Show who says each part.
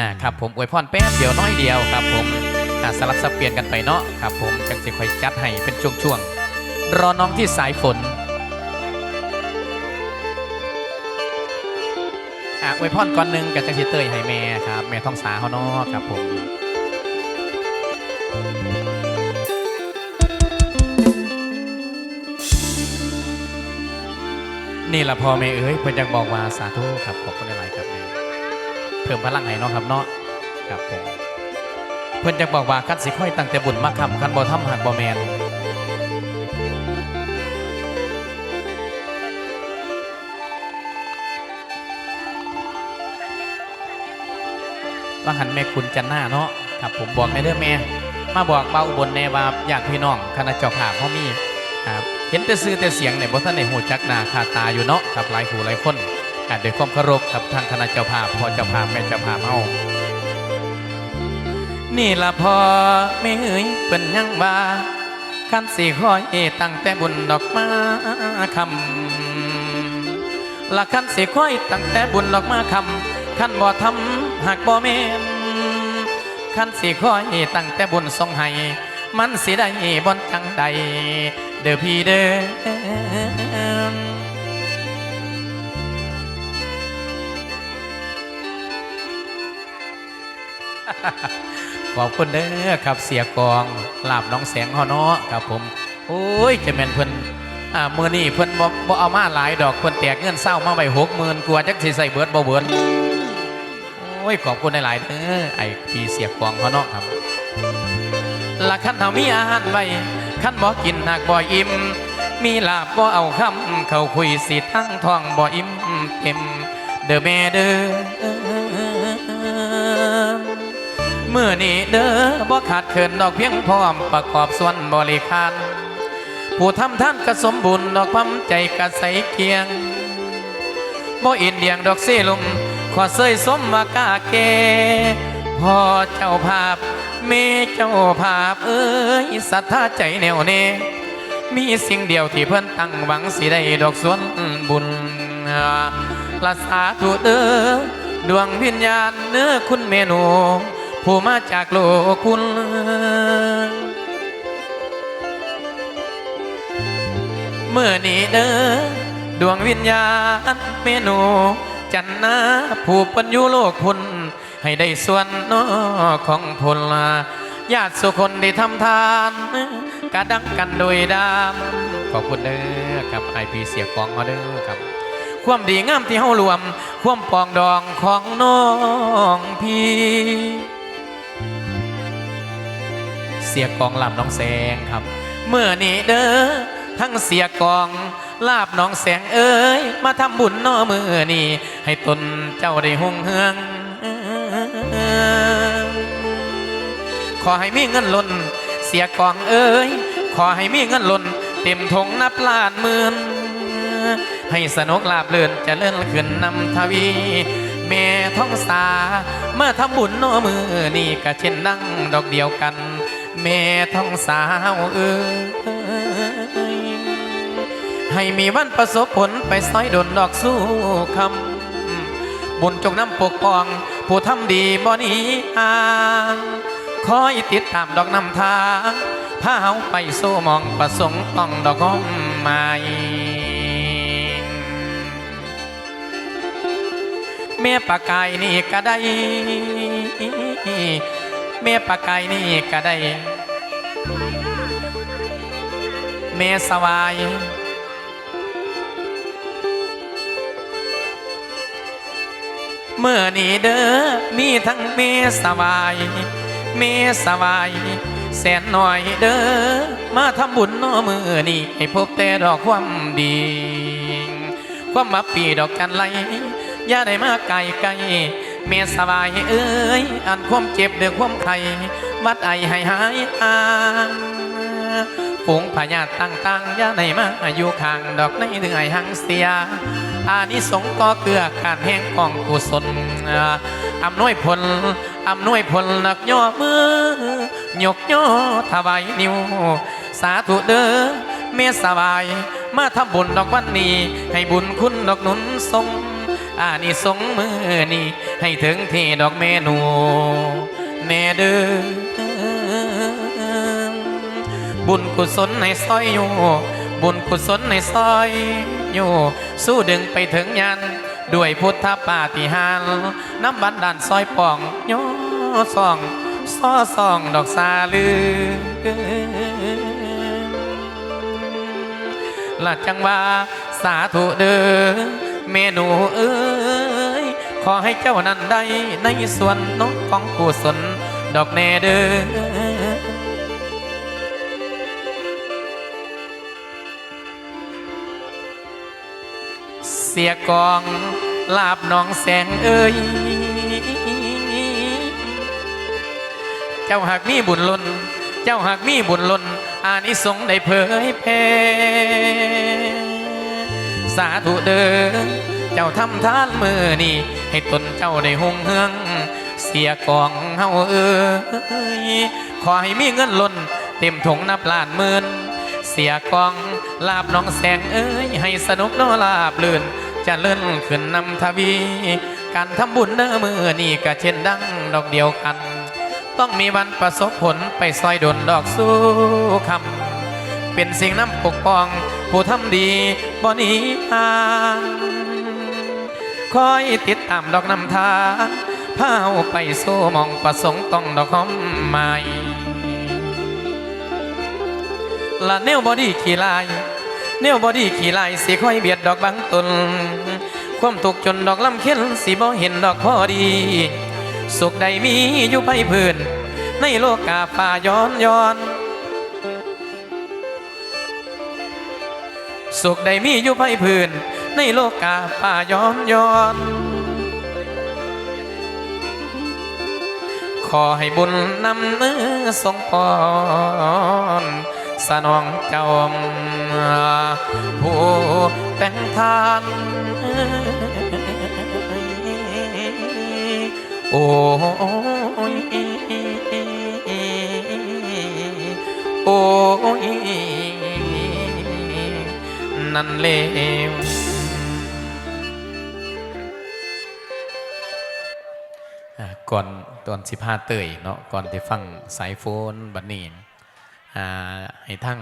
Speaker 1: อ่าครับผมอวยพรแป๊บเดียวน้อยเดียวครับผมอ่าสลับสับเปลี่ยนกันไปเนาะครับผมจังสิคอยจัดให้เป็นช่วงๆรอน้องที่สายฝนอ่าอวยพรก่อนหนึ่งกับจังสิเตยให้แม่ครับแม่ท้องสาเขาเนาะครับผมนี่ละพ่อแม่เอ้ยเพิ่นยังบอกว่าสาธุครับขอบคุณหลายๆครับแม่ พิ่มพลังให้เนาะครับเนาะครับผมเพิ่อนยังบอกว่าคันสิค่อยตั้งแต่บุญมาคำคันบ่ทำหักบ่แมนว่าหันแม่คุณจันหน้าเนาะครับผมบอกในเด้อแม่ มาบอกเบาอุบลแน่ว่าอยากพี่น้องคณะเจ้าภาพพ่อมีครับเห็นแต่ซื้อแต่เสียงเนี่ยบ่ท่านในหูจักนาคาตาอยู่เนาะครับหลายหูหลายคน ด้วยความเคารพครับทางคณะเจ้าภาพพ่อเจ้าภาพแม่เจ้าภาพเฮานี่ละพอไม่เอ้ยเป็นยังว่าคันสิคอยตั้งแต่บุญดอกมาคำละคันสิคอยตั้งแต่บุญดอกมาคำคันบ่ทำหากบ่แม่นขันสิคอยตั้งแต่บุญทรงให้มันสิได้บนจังใดเด้อพี่เด้อ ขอบคุณเด้อครับเสียกองลาบน้องแสงฮาเนาะครับผม โอ้ยจะแม่นเพิ่นอ่ามือนี้เพิ่นบ่บ่เอามาหลายดอกเพิ่นแตกเงินเศร้ามาไว้60,000กว่าจักสิใส่เบิดบ่เบิดโอ้ยขอบคุณหลายๆเด้อไอ้พี่เสียกองเขาเนาะครับละคันเฮามีอาหารไว้คันบ่กินหากบ่อิ่มมีลาบบ่เอาคำเข้าคุยสิทั้งท้องบ่อิ่มเต็มเด้อแม่เด้อ มื่อนี้เด้อบ่ขาดเขินดอกเพียงพร้อมประกอบส่วนบริการผู้ทำท่านก็สมบูรณ์ดอกความใจกระใสเคียงบ่อินเดียงดอกเซลุมขอเสยสมว่ากาเกพอเจ้าภาพเมเจ้าภาพเอ้ยศรัทธาใจแน่วแน่มีสิ่งเดียวที่เพิ่นตั้งหวังสิได้ดอกสวนบุญละสาธุเด้อดวงวิญญาณเนื้อคุณเมนู ผู้มาจากโลกคุณเมื่อนี้เด้อดวงวิญญาณเมนูจันนาผู้ปัญญูโลกพุนให้ได้ส่วนนอของพลญาติสุคนได้ทำทานกระดังกันโดยดามขอบคุณเด้อครับไอพีเสียกองมาเด้อครับ ความดีงามที่เฮารวม ความปองดองของน้องพี่ เสียกองลำน้องแสงครับเมื่อนี้เด้อทั้งเสียกองลาบน้องแสงเอ้ยมาทำบุญน้อมือนี่ให้ตนเจ้าได้หงเฮืองขอให้มีเงินล้นเสียกองเอ้ยขอให้มีเงินล้นเต็มทงนับล้านหมื่นให้สนุกลาบเลื่อนจะเลื่อนขึ้นนำทวีแม่ท้องสาเมื่อทำบุญน้อมือนี่ก็เช่นดังดอกเดียวกัน แม่ท้องสาวเอ้ยให้มีวันประสบผลไปซอยดนดอกสู้คำบุญจงนำปกป้อง ผู้ทำดีบ่หนี้ห่างคอยติดตามดอกนำทางพาเฮาไปสู่หมองประสงค์ต้องดอกห้องไม้แม่ปากายนี่ก็ได้ แม่ปากกายนี่ก็ได้แม่สวาย เมื่อนี้เด้อมีทั้งเมสวาย เมสวาย แสนหน่อยเด้อมาทำบุญน้อมือนี่ให้พบแต่ดอกความดี ความมาปีดอกกันไหลอย่าได้มาไกลไกล เมสบายเอ้ยอันความเจ็บเดือความไข้วัดไอให้หายอางฝูงพญาติต่างๆย่าได้มาอยู่ข้างดอกในเหนื่อยหังเสียอานิสงก็เกือการแห่งของกุศลอำนวยผลอำนวยผลนักย่อมือยกย่อถวายนิ้ว สาธุเด้อเมสบาย มาทำบุญดอกวันนี้ ให้บุญคุณดอกนุนทรง อานิสงส์มือนี่ให้ถึงที่ดอกเมนูแน่เด้อบุญกุศลในซอยอยู่ บุญกุศลในซอยอยู่ สู้ดึงไปถึงยัน ด้วยพุทธปาฏิหาริย์น้ำบันดาลซอยป่องโยส่องซ้อส่องดอกสาลือละจังว่าสาธุเด้อ เมนูเอ้ยขอให้เจ้านั้นได้ในส่วนนกของกุศลดอกแน่เด้อเสียกองลาบน้องแสงเอ้ยเจ้าหากมีบุญล้นเจ้าหากมีบุญล้นอานิสงส์ได้เผยแผ่ สาธุเด้อเจ้าทำทานมือนี่ให้ตนเจ้าได้หงเฮือง เสียกองเฮาเอ้ยขอให้มีเงินล้น เต็มถุงนับล้านหมื่นเสียกองลาบน้องแสงเอ้ยให้สนุกโนลาบลื่นจะเลื่อนขึ้นนำทวี การทำบุญเนื้อมือนี่ก็เช่นดังดอกเดียวกัน ต้องมีวันประสบผลไปซอยดนดอกสู้คำเป็นสิ่งน้ำปกป้อง ผู้ทำดีบ่หนีห่างคอยติดตามดอกนำทางพาเอาไปสู่มองประสงค์ต้องดอกหอมใหม่ละเนวบอดี้ขี่ลายเนวบอดี้ขี่ลายสิค่อยเบียดดอกบางตนความถูกจนดอกลำเข็นสิบ่เห็นดอกพอดี สุขใดมีอยู่ไปพื้น ในโลกาฝ่าย้อนย้อน สุขใดมีอยู่ไปพื้น ในโลกกาฝ่าย้อนย้อน ขอให้บุญนำเนื้อทรงพรสนองเจ้าผู้แต่งทานโอ้ นั้นเลวก่อนตอนสิบห้าเตยเนาะก่อนที่ฟังสายโฟนบัดนี้อ่าให้ทั้ง